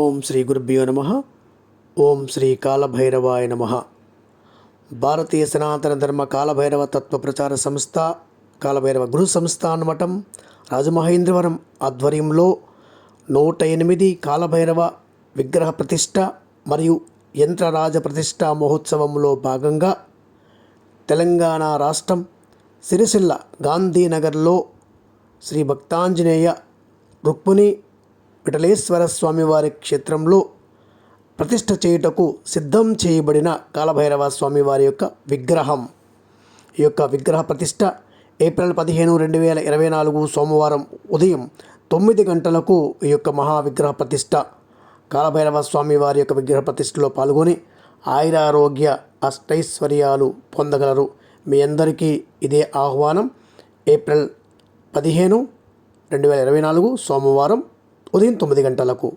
ఓం శ్రీ గురుభ్యో నమ. ఓం శ్రీ కాలభైరవాయ నమ. భారతీయ సనాతన ధర్మ కాలభైరవ తత్వ ప్రచార సంస్థ కాలభైరవ గురు సంస్థాన్ మఠం రాజమహేంద్రవరం ఆధ్వర్యంలో నూట ఎనిమిది కాలభైరవ విగ్రహ ప్రతిష్ట మరియు యంత్రరాజ ప్రతిష్ట మహోత్సవంలో భాగంగా తెలంగాణ రాష్ట్రం సిరిసిల్ల గాంధీనగర్లో శ్రీ భక్తాంజనేయ రుక్మిణి విఠలేశ్వర స్వామివారి క్షేత్రంలో ప్రతిష్ఠ చేయుటకు సిద్ధం చేయబడిన కాలభైరవ స్వామివారి యొక్క విగ్రహం. ఈ యొక్క విగ్రహ ప్రతిష్ట ఏప్రిల్ పదిహేను రెండు వేల ఇరవై నాలుగు సోమవారం ఉదయం తొమ్మిది గంటలకు ఈ యొక్క మహా విగ్రహ ప్రతిష్ట కాలభైరవ స్వామి వారి యొక్క విగ్రహ ప్రతిష్టలో పాల్గొని ఆయురారోగ్య అష్టైశ్వర్యాలు పొందగలరు. మీ అందరికీ ఇదే ఆహ్వానం. ఏప్రిల్ పదిహేను రెండు వేల ఇరవై నాలుగు సోమవారం ఉదయం తొమ్మిది గంటలకు